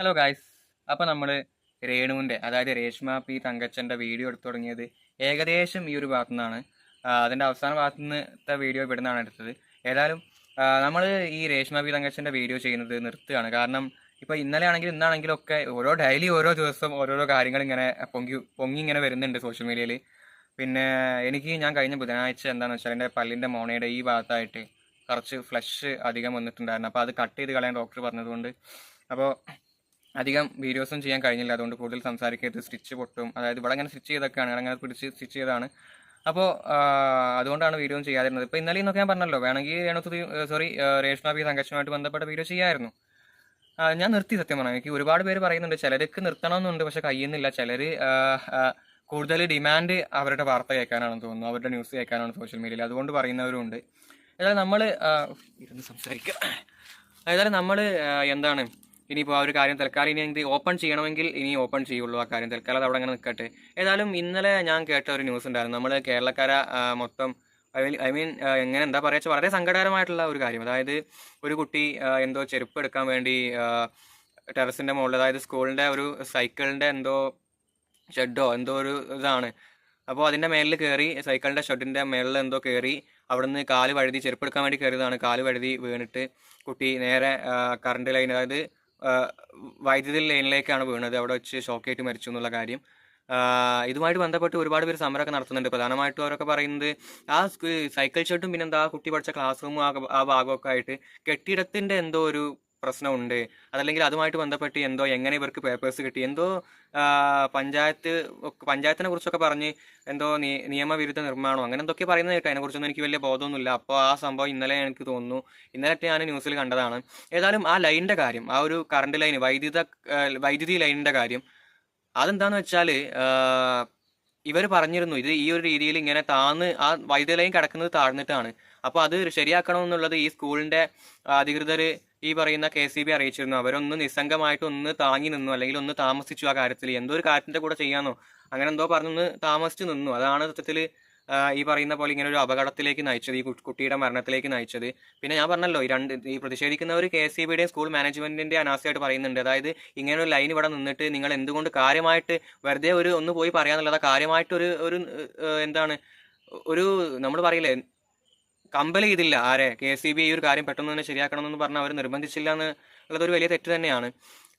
Hello guys അപ്പോൾ നമ്മൾ രേണുവിന്റെ അതായത് രേഷ്മ പി തങ്കച്ചന്റെ വീഡിയോ എടുത്തു തുടങ്ങിയത് ഏകദേശം ഈ ഒരു ഭാഗത്തു നിന്നാണ് അതിന്റെ അവസാന ഭാഗത്തു നിന്നത്തെ വീഡിയോ ഇവിടുന്നാണ് എടുത്തത്. ഏതായാലും നമ്മൾ ഈ രേഷ്മ പി തങ്കച്ചന്റെ വീഡിയോ ചെയ്യുന്നത് നിർത്തുകയാണ്. കാരണം ഇപ്പോൾ ഇന്നലെ ആണെങ്കിലും ഇന്നാണെങ്കിലും ഒക്കെ ഓരോ ഡെയിലി ഓരോ ദിവസം ഓരോരോ കാര്യങ്ങൾ ഇങ്ങനെ പൊങ്ങി പൊങ്ങി ഇങ്ങനെ വരുന്നുണ്ട് സോഷ്യൽ മീഡിയയിൽ പിന്നെ എനിക്ക് ഞാൻ കഴിഞ്ഞ ബുധനാഴ്ച എന്താണെന്ന് വെച്ചാൽ എന്റെ പല്ലിന്റെ മോണയുടെ ഈ ഭാഗത്തായിട്ട് കുറച്ച് ഫ്ലഷ് അധികം വന്നിട്ടുണ്ടായിരുന്നു. അപ്പോൾ അത് കട്ട് ചെയ്ത് കളയാൻ ഡോക്ടർ പറഞ്ഞതുകൊണ്ട്. അപ്പോൾ അധികം വീഡിയോസും ചെയ്യാൻ കഴിഞ്ഞില്ല. അതുകൊണ്ട് കൂടുതൽ സംസാരിക്കരുത്. സ്റ്റിച്ച് പൊട്ടും. അതായത് ഇവിടെ അങ്ങനെ സ്റ്റിച്ച് ചെയ്തൊക്കെയാണ് അങ്ങനെ പിടിച്ച് സ്റ്റിച്ച് ചെയ്താണ് അപ്പോൾ അതുകൊണ്ടാണ് വീഡിയോ ചെയ്യാതിരുന്നത്. ഇപ്പോൾ ഇന്നലെ ഇന്നൊക്കെ ഞാൻ പറഞ്ഞല്ലോ വേണമെങ്കിൽ രേണുസുതി സോറി രേഷ്മ പി സംഘർഷമായിട്ട് ബന്ധപ്പെട്ട വീഡിയോ ചെയ്യായിരുന്നു. ഞാൻ നിർത്തി സത്യം പറഞ്ഞു. എനിക്ക് ഒരുപാട് പേര് പറയുന്നുണ്ട് ചിലർക്ക് നിർത്തണമെന്നുണ്ട് പക്ഷെ കഴിയുന്നില്ല ചിലർ കൂടുതൽ ഡിമാൻഡ് അവരുടെ വാർത്ത കേൾക്കാനാണെന്ന് തോന്നുന്നു. അവരുടെ ന്യൂസ് കേൾക്കാനാണ് സോഷ്യൽ മീഡിയയിൽ. അതുകൊണ്ട് പറയുന്നവരുണ്ട്. ഏതായാലും നമ്മൾ ഇരുന്ന് സംസാരിക്കുക ഏതായാലും നമ്മൾ എന്താണ് ഇനിയിപ്പോൾ ആ ഒരു കാര്യം തൽക്കാലം ഇനി എന്ത് ഓപ്പൺ ചെയ്യണമെങ്കിൽ ഇനി ഓപ്പൺ ചെയ്യുള്ളൂ ആ കാര്യം. തൽക്കാലം അത് അവിടെ അങ്ങനെ നിൽക്കട്ടെ. ഏതായാലും ഇന്നലെ ഞാൻ കേട്ട ഒരു ന്യൂസ് ഉണ്ടായിരുന്നു. നമ്മൾ കേരളക്കാര മൊത്തം ഐ മീൻ എങ്ങനെ എന്താ പറയുക വളരെ സങ്കടകരമായിട്ടുള്ള ഒരു കാര്യം. അതായത് ഒരു കുട്ടി എന്തോ ചെരുപ്പ് എടുക്കാൻ വേണ്ടി ടെറസിന്റെ മുകളിൽ അതായത് സ്കൂളിന്റെ ഒരു സൈക്കിളിന്റെ എന്തോ ഷെഡോ എന്തോ ഒരു ഇതാണ്. അപ്പോൾ അതിന്റെ മേലിൽ കയറി സൈക്കിളിന്റെ ഷെഡിന്റെ മേളിൽ എന്തോ കയറി അവിടുന്ന് കാൽ വഴുതി ചെരുപ്പെടുക്കാൻ വേണ്ടി കയറിയതാണ് കാൽ വഴുതി വീണിട്ട് കുട്ടി നേരെ കറണ്ട് ലൈൻ അതായത് വൈദ്യുതി ലൈനിലേക്കാണ് വീണത്. അവിടെ വെച്ച് ഷോക്കേറ്റ് മരിച്ചു എന്നുള്ള കാര്യം. ഇതുമായിട്ട് ബന്ധപ്പെട്ട് ഒരുപാട് പേര് സമരമൊക്കെ നടത്തുന്നുണ്ട്. പ്രധാനമായിട്ടും അവരൊക്കെ പറയുന്നത് ആ സൈക്കിൾ ഷെഡും പിന്നെന്താ കുട്ടി പഠിച്ച ക്ലാസ് റൂമും ആ ഭാഗമൊക്കെ ആയിട്ട് കെട്ടിടത്തിന്റെ എന്തോ ഒരു പ്രശ്നമുണ്ട്. അതല്ലെങ്കിൽ അതുമായിട്ട് ബന്ധപ്പെട്ട് എന്തോ എങ്ങനെ ഇവർക്ക് പേപ്പേഴ്സ് കിട്ടി എന്തോ പഞ്ചായത്ത് പഞ്ചായത്തിനെ കുറിച്ചൊക്കെ പറഞ്ഞ് എന്തോ നിയമവിരുദ്ധ നിർമ്മാണം അങ്ങനെ എന്തൊക്കെ പറയുന്നത് കേട്ടോ അതിനെക്കുറിച്ചൊന്നും എനിക്ക് വലിയ ബോധമൊന്നുമില്ല. അപ്പോൾ ആ സംഭവം ഇന്നലെ എനിക്ക് തോന്നുന്നു. ഇന്നലെ ഞാൻ ന്യൂസിൽ കണ്ടതാണ്. ഏതായാലും ആ ലൈനിന്റെ കാര്യം ആ ഒരു കറണ്ട് ലൈൻ വൈദ്യുത വൈദ്യുതി ലൈനിന്റെ കാര്യം അതെന്താന്ന് വെച്ചാൽ ഇവർ പറഞ്ഞിരുന്നു ഇത് ഈ ഒരു രീതിയിൽ ഇങ്ങനെ താന്ന് ആ വൈദ്യുതി ലൈൻ കിടക്കുന്നത് താഴ്ന്നിട്ടാണ്. അപ്പോൾ അത് ശരിയാക്കണമെന്നുള്ളത് ഈ സ്കൂളിന്റെ അധികൃതർ ഈ പറയുന്ന കെ സി ബി അറിയിച്ചിരുന്നു. അവരൊന്ന് നിസ്സംഗമായിട്ട് ഒന്ന് താങ്ങി നിന്നു അല്ലെങ്കിൽ ഒന്ന് താമസിച്ചു ആ കാര്യത്തിൽ എന്തോ ഒരു കാര്യത്തിന്റെ കൂടെ ചെയ്യാനോ അങ്ങനെ എന്തോ പറഞ്ഞൊന്ന് താമസിച്ചു നിന്നു. അതാണ് സത്യത്തിൽ ഈ പറയുന്ന പോലെ ഇങ്ങനെ ഒരു അപകടത്തിലേക്ക് നയിച്ചത് ഈ കുട്ടിയുടെ മരണത്തിലേക്ക് നയിച്ചത്. പിന്നെ ഞാൻ പറഞ്ഞല്ലോ ഈ രണ്ട് ഈ പ്രതിഷേധിക്കുന്നവർ കെ സി ബിയുടെയും സ്കൂൾ മാനേജ്മെന്റിന്റെ അനാസ്ഥയായിട്ട് പറയുന്നുണ്ട്. അതായത് ഇങ്ങനെ ഒരു ലൈൻ ഇവിടെ നിന്നിട്ട് നിങ്ങൾ എന്തുകൊണ്ട് കാര്യമായിട്ട് വെറുതെ ഒരു ഒന്ന് പോയി പറയാന്നുള്ളത് കാര്യമായിട്ട് ഒരു ഒരു എന്താണ് ഒരു നമ്മൾ പറയില്ലേ കമ്പൽ ചെയ്തില്ല ആരെ? കെ സി ബി ഈ ഒരു കാര്യം പെട്ടെന്ന് തന്നെ ശരിയാക്കണം എന്ന് പറഞ്ഞാൽ അവർ നിർബന്ധിച്ചില്ല എന്ന് ഉള്ളതൊരു വലിയ തെറ്റ് തന്നെയാണ്.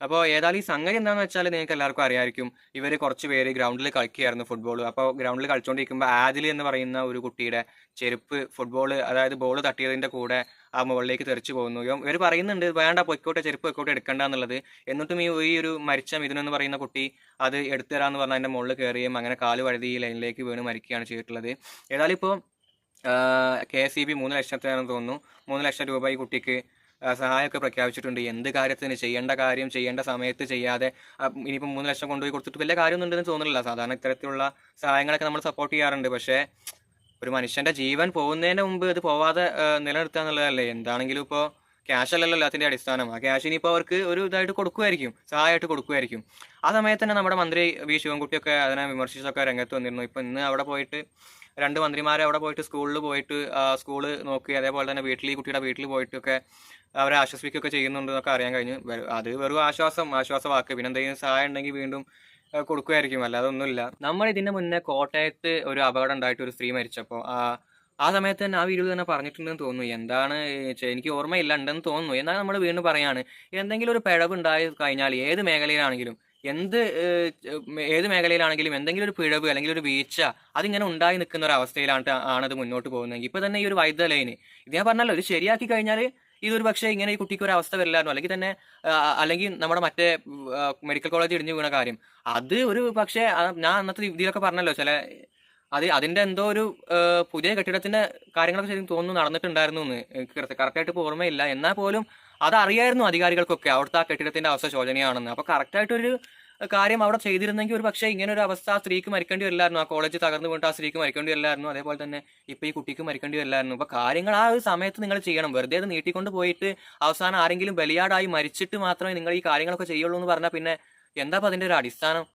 അപ്പോൾ ഏതായാലും ഈ സംഗതി എന്താണെന്ന് വെച്ചാൽ നിങ്ങൾക്ക് എല്ലാവർക്കും അറിയായിരിക്കും. ഇവർ കുറച്ച് പേര് ഗ്രൗണ്ടിൽ കളിക്കുകയായിരുന്നു ഫുട്ബോൾ അപ്പോൾ ഗ്രൗണ്ടിൽ കളിച്ചുകൊണ്ടിരിക്കുമ്പോൾ ആദിൽ എന്ന് പറയുന്ന ഒരു കുട്ടിയുടെ ചെരുപ്പ് ഫുട്ബോൾ അതായത് ബോൾ തട്ടിയതിന്റെ കൂടെ ആ മുകളിലേക്ക് തെറിച്ചു പോകുന്നു. ഇവർ പറയുന്നുണ്ട് വേണ്ട പൊയ്ക്കോട്ടെ ചെരുപ്പ് പൊയ്ക്കോട്ടെ എടുക്കണ്ട എന്നുള്ളത്. എന്നിട്ടും ഈ ഈ ഒരു മരിച്ച മിഥുനെന്ന് പറയുന്ന കുട്ടി അത് എടുത്തു തരാമെന്ന് പറഞ്ഞാൽ അതിന്റെ മുകളിൽ കയറുകയും അങ്ങനെ കാൽ വഴുതി ലൈനിലേക്ക് വീണ് മരിക്കുകയാണ് ചെയ്തിട്ടുള്ളത്. ഏതായാലും ഇപ്പോൾ കെ എസ് ഇ ബി മൂന്ന് ലക്ഷത്തിനാണെന്ന് തോന്നുന്നു. മൂന്ന് ലക്ഷം രൂപ ഈ കുട്ടിക്ക് സഹായമൊക്കെ പ്രഖ്യാപിച്ചിട്ടുണ്ട്. എന്ത് കാര്യത്തിന്? ചെയ്യേണ്ട കാര്യം ചെയ്യേണ്ട സമയത്ത് ചെയ്യാതെ ഇനിയിപ്പോൾ മൂന്ന് ലക്ഷം കൊണ്ടുപോയി കൊടുത്തിട്ട് വലിയ കാര്യമൊന്നും ഉണ്ടെന്ന് തോന്നുന്നില്ല. സാധാരണ ഇത്തരത്തിലുള്ള സഹായങ്ങളൊക്കെ നമ്മൾ സപ്പോർട്ട് ചെയ്യാറുണ്ട്. പക്ഷേ ഒരു മനുഷ്യന്റെ ജീവൻ പോകുന്നതിന് മുമ്പ് ഇത് പോവാതെ നിലനിർത്തുക എന്നുള്ളതല്ലേ? എന്താണെങ്കിലും ഇപ്പോൾ ക്യാഷ് അല്ലല്ലോ എല്ലാത്തിന്റെ അടിസ്ഥാനം. ആ ക്യാഷ് ഇനിയിപ്പോൾ അവർക്ക് ഒരു ഇതായിട്ട് കൊടുക്കുമായിരിക്കും. സഹായമായിട്ട് കൊടുക്കുമായിരിക്കും. ആ സമയത്ത് തന്നെ നമ്മുടെ മന്ത്രി വി. ശിവൻകുട്ടിയൊക്കെ അതിനെ വിമർശിച്ചൊക്കെ രംഗത്ത് വന്നിരുന്നു. ഇപ്പം ഇന്ന് അവിടെ പോയിട്ട് രണ്ട് മന്ത്രിമാരെ അവിടെ പോയിട്ട് സ്കൂളിൽ പോയിട്ട് സ്കൂൾ നോക്കി അതേപോലെ തന്നെ വീട്ടിൽ കുട്ടിയുടെ വീട്ടിൽ പോയിട്ടൊക്കെ അവരെ ആശ്വസിപ്പിക്കുകയൊക്കെ ചെയ്യുന്നുണ്ട് എന്നൊക്കെ അറിയാൻ കഴിഞ്ഞു. അത് വെറും ആശ്വാസം ആശ്വാസവാക്ക്. പിന്നെ എന്തെങ്കിലും സഹായം ഉണ്ടെങ്കിൽ വീണ്ടും കൊടുക്കുമായിരിക്കും. അല്ലാതെ ഒന്നുമില്ല. നമ്മൾ ഇതിന്റെ മുന്നേ കോട്ടയത്ത് ഒരു അപകടം ഉണ്ടായിട്ട് ഒരു സ്ത്രീ മരിച്ചപ്പോൾ ആ സമയത്ത് തന്നെ ആ വീഡിയോ തന്നെ പറഞ്ഞിട്ടുണ്ടെന്ന് തോന്നുന്നു. എന്താണ് എനിക്ക് ഓർമ്മയില്ല ഉണ്ടെന്ന് തോന്നുന്നു. എന്നാൽ നമ്മൾ വീണ്ടും പറയാണ്? എന്തെങ്കിലും ഒരു പിഴവ് ഉണ്ടായി കഴിഞ്ഞാൽ ഏത് മേഖലയിലാണെങ്കിലും എന്ത് ഏത് മേഖലയിലാണെങ്കിലും എന്തെങ്കിലും ഒരു പിഴവ് അല്ലെങ്കിൽ ഒരു വീഴ്ച അതിങ്ങനെ ഉണ്ടായി നിൽക്കുന്ന ഒരു അവസ്ഥയിലാണ് ആണത് മുന്നോട്ട് പോകുന്നതെങ്കിൽ. ഇപ്പൊ തന്നെ ഈ ഒരു വൈദ്യുത ലൈന് ഇത് ഞാൻ പറഞ്ഞല്ലോ ഒരു ശരിയാക്കി കഴിഞ്ഞാൽ ഇതൊരു പക്ഷേ ഇങ്ങനെ ഈ കുട്ടിക്ക് ഒരു അവസ്ഥ വരില്ലായിരുന്നു. അല്ലെങ്കിൽ തന്നെ അല്ലെങ്കിൽ നമ്മുടെ മറ്റേ മെഡിക്കൽ കോളേജ് ഇടിഞ്ഞു വീണ കാര്യം. അത് ഒരു പക്ഷേ ഞാൻ അന്നത്തെ ഇതിലൊക്കെ പറഞ്ഞല്ലോ ചില അത് അതിന്റെ എന്തോ ഒരു പുതിയ കെട്ടിടത്തിന്റെ കാര്യങ്ങളൊക്കെ ശരിക്കും തോന്നുന്നു നടന്നിട്ടുണ്ടായിരുന്നു എന്ന്. കറക്റ്റായിട്ട് ഓർമ്മയില്ല. എന്നാൽ പോലും അതറിയായിരുന്നു അധികാരികൾക്കൊക്കെ അവിടുത്തെ ആ കെട്ടിടത്തിന്റെ അവസ്ഥ ശോചനീയമാണെന്ന്. അപ്പോൾ കറക്റ്റായിട്ടൊരു കാര്യം അവിടെ ചെയ്തിരുന്നെങ്കിൽ ഒരു പക്ഷേ ഇങ്ങനെ ഒരു അവസ്ഥ ആ സ്ത്രീക്ക് മരിക്കേണ്ടി വരില്ലായിരുന്നു. ആ കോളേജ് തകർന്നു വീണിട്ട് ആ സ്ത്രീക്ക് മരിക്കേണ്ടി വരില്ലായിരുന്നു. അതേപോലെ തന്നെ ഇപ്പൊ ഈ കുട്ടിക്ക് മരിക്കേണ്ടി വരില്ലായിരുന്നു. അപ്പൊ കാര്യങ്ങൾ ആ ഒരു സമയത്ത് നിങ്ങൾ ചെയ്യണം. വെറുതെ അത് നീട്ടിക്കൊണ്ട് പോയിട്ട് അവസാനം ആരെങ്കിലും ബലിയാടായി മരിച്ചിട്ട് മാത്രമേ നിങ്ങൾ ഈ കാര്യങ്ങളൊക്കെ ചെയ്യുള്ളൂ എന്ന് പറഞ്ഞാൽ പിന്നെ എന്താ അതിന്റെ ഒരു അടിസ്ഥാനം?